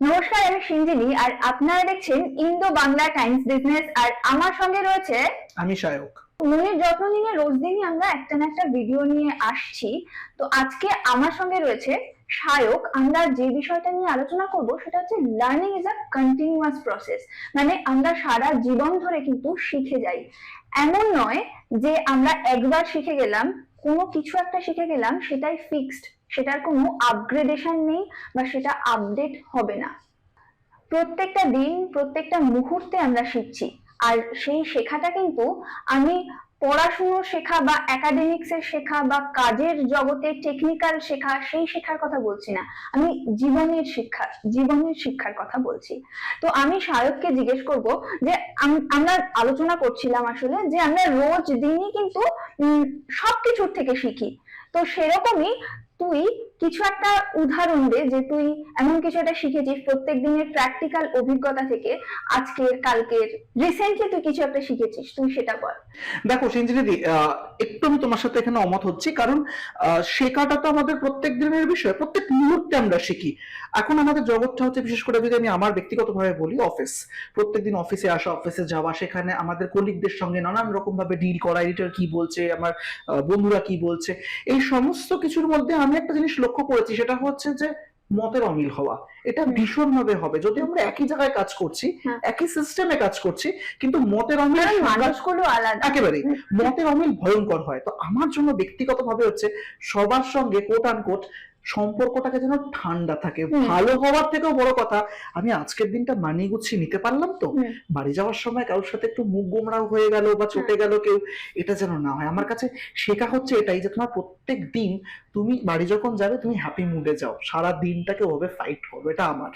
নমস্কার আমি সিঞ্জিনি আর আপনারা দেখছেন ইন্দো বাংলা টাইমস বিজনেস আর আমার সঙ্গে রয়েছে আমি সায়ক। মনের যত্ন নিয়ে রোজ দিনই আমরা একটা না একটা ভিডিও নিয়ে আসছি। তো আজকে আমার সঙ্গে রয়েছে সায়ক। আমরা যে বিষয়টা নিয়ে আলোচনা করব সেটা হচ্ছে learning is a continuous process মানে আমরা সারা জীবন ধরে কিন্তু শিখে যাই। এমন নয় যে আমরা একবার শিখে গেলাম কোনো কিছু একটা শিখে গেলাম সেটাই ফিক্সড সেটার কোনো আপগ্রেডেশন নেই বা সেটা আপডেট হবে না। প্রত্যেকটা দিন, প্রত্যেকটা মুহূর্তে আমরা শিখছি। আর সেই শেখাটা কিন্তু আমি পড়াশুনো শেখা বা একাডেমিক্সের শেখা বা কাজের জগতে টেকনিক্যাল শেখা, সেই শেখার কথা বলছি না। আমি জীবনের শিক্ষা, জীবনের শিক্ষার কথা বলছি। তো আমি সায়ককে জিজ্ঞেস করব যে আমরা আলোচনা করছিলাম আসলে যে আমরা রোজ দিনই কিন্তু সবকিছুর থেকে শিখি। তো সেরকমই তুই কিছু একটা উদাহরণ দে যে তুই এমন কিছু একটা শিখেছিস প্রত্যেক দিনের প্র্যাকটিক্যাল অভিজ্ঞতা থেকে আজকের কালকের রিসেন্টলি তুই কিছু একটা শিখেছিস তুই সেটা বল। দেখো সিঞ্জিনিদি আহ, একটু আমি তোমার সাথে এখানে অমত হচ্ছি কারণ শেখাটা তো আমাদের প্রত্যেক দিনের বিষয় প্রত্যেক মুহূর্তে আমরা শিখি। এখন আমাদের জগৎটা হচ্ছে বিশেষ করে যদি আমি আমার ব্যক্তিগতভাবে বলি অফিস প্রত্যেকদিন অফিসে আসা অফিসে যাওয়া সেখানে আমাদের কলিগদের সঙ্গে নানান রকম ভাবে ডিল করা এডিটর কি বলছে আমার বন্ধুরা কি বলছে এই সমস্ত কিছুর মধ্যে আমি একটা জিনিস লক্ষ্য করেছি সেটা হচ্ছে যে মতের অমিল হওয়া। এটা ভীষণ ভাবে হবে। যদি আমরা একই জায়গায় কাজ করছি হ্যাঁ। একই সিস্টেমে কাজ করছি কিন্তু মতের অমিল একেবারে সংজ্ঞা- মানুষগুলো আলাদা। একেবারেই। মতের অমিল ভয়ঙ্কর হয়। তো আমার জন্য ব্যক্তিগত ভাবে হচ্ছে সবার সঙ্গে কোট আন কোট সম্পর্কটাকে যেন ঠান্ডা থাকে। ভালো হওয়ার থেকেও বড় কথা আমি আজকের দিনটা মানিয়ে গুছিয়ে নিতে পারলাম তো? বাড়ি যাওয়ার সময় কারোর সাথে একটু মুখ গোমরাও হয়ে গেল বা চটে গেল কেউ এটা যেন না হয়। আমার কাছে শেখা হচ্ছে এটাই যে তোমার প্রত্যেক দিন তুমি বাড়ি যখন যাবে তুমি হ্যাপি মুডে যাও। সারা দিনটাকে ওভাবে ফাইট করবে এটা আমার।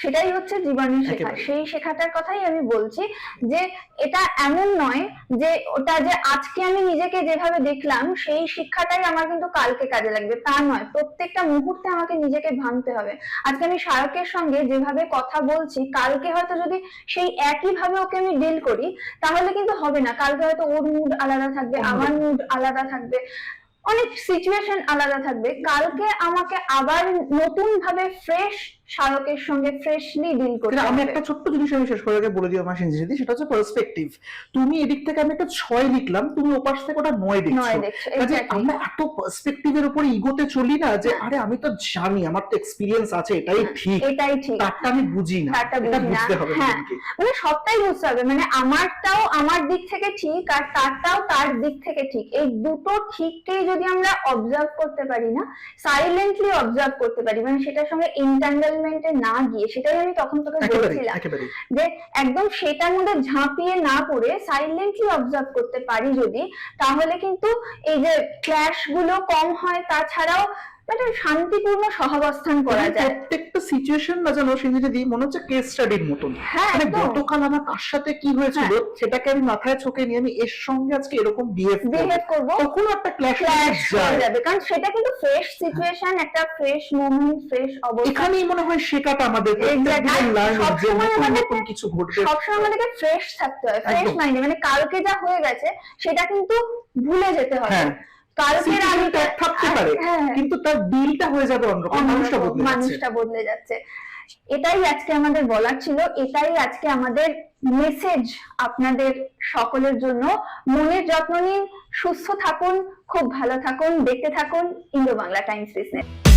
সেটাই হচ্ছে জীবনের শেখা। সেই শেখাটার কথাই আমি বলছি যে এটা এমন নয় যে ওটা যে আজকে আমি নিজেকে যেভাবে দেখলাম সেই শিক্ষাটাই আমার কিন্তু কালকে কাজে লাগবে তা নয়। প্রত্যেকটা মুহূর্তে আমাকে নিজেকে ভাঙতে হবে। আজকে আমি শায়কের সঙ্গে যেভাবে কথা বলছি কালকে হয়তো যদি সেই একই ভাবে ওকে আমি ডিল করি তাহলে কিন্তু হবে না। কালকে হয়তো ওর মুড আলাদা থাকবে। আমার মুড আলাদা থাকবে। অনেক সিচুয়েশন আলাদা থাকবে। কালকে আমাকে আবার নতুন ভাবে ফ্রেশ শায়কের সঙ্গে ফ্রেশলি ডিল করতে আমি একটা ছোট্ট জিনিস আমি শেষ করে বলে দিই আমার সেটা হচ্ছে পার্সপেক্টিভ তুমি এদিক থেকে আমি একটা ছয় লিখলাম তুমি ওপাশ থেকে ওটা নয় দেখছ। কাজে আমরা এত পার্সপেক্টিভের উপরে ইগোতে চলি না যে আরে আমি তো জানি আমার তো এক্সপিরিয়েন্স আছে এটাই ঠিক। এটাই ঠিক। তারটা আমি বুঝি না তারটা। বুঝতে হবে হ্যাঁ। মানে সবটাই বুঝতে হবে মানে আমারটাও আমার দিক থেকে ঠিক আর তারটাও তার দিক থেকে ঠিক। এই দুটো ঠিককেই যদি আমরা অবজার্ভ করতে পারি না সাইলেন্টলি অবজার্ভ করতে পারি মানে সেটার সঙ্গে ইন্টারনালমেন্টে না গিয়ে সেটাই আমি তখন তোকে বলছিলাম যে একদম সেটার মধ্যে ঝাঁপিয়ে না পড়ে সাইলেন্টলি অবজার্ভ করতে পারি যদি তাহলে কিন্তু এই যে ক্ল্যাশগুলো কম হয় তাছাড়াও মানে শান্তিপূর্ণ সহাবস্থান করা মানে যায়। প্রত্যেকটা সিচুয়েশন না জানো সিনজিনিদি মনে হচ্ছে কেস স্টাডির মতন। হ্যাঁ মানে গতকাল আমার কার সাথে কি হয়েছিল সেটাকে আমি মাথায় চোখে নিয়ে আমি এর সঙ্গে আজকে এরকম বিহেভ বিহেভ করব। তখন একটা ক্ল্যাশ হয়ে যাবে কারণ সেটা কিন্তু ফ্রেশ সিচুয়েশন একটা ফ্রেশ মোমেন্ট ফ্রেশ অবস্থা। এখানেই মনে হয় শেখাটা আমাদের সবসময় নতুন কিছু ঘটবে। সবসময় আমাদেরকে ফ্রেশ থাকতে হয় ফ্রেশ। মাইন্ডে মানে কালকে যা হয়ে গেছে সেটা কিন্তু ভুলে যেতে হবে। Situation থাকতে পারে হ্যাঁ। কিন্তু তার হয়ে যাবে অন্যরকম মানুষটা বদলে মানুষটা বদলে যাচ্ছে। এটাই আজকে আমাদের বলার ছিল এটাই আজকে আমাদের মেসেজ আপনাদের সকলের জন্য। মনের যত্ন নিন সুস্থ থাকুন খুব ভালো থাকুন দেখতে থাকুন ইন্দো বাংলা টাইমস বিজনেস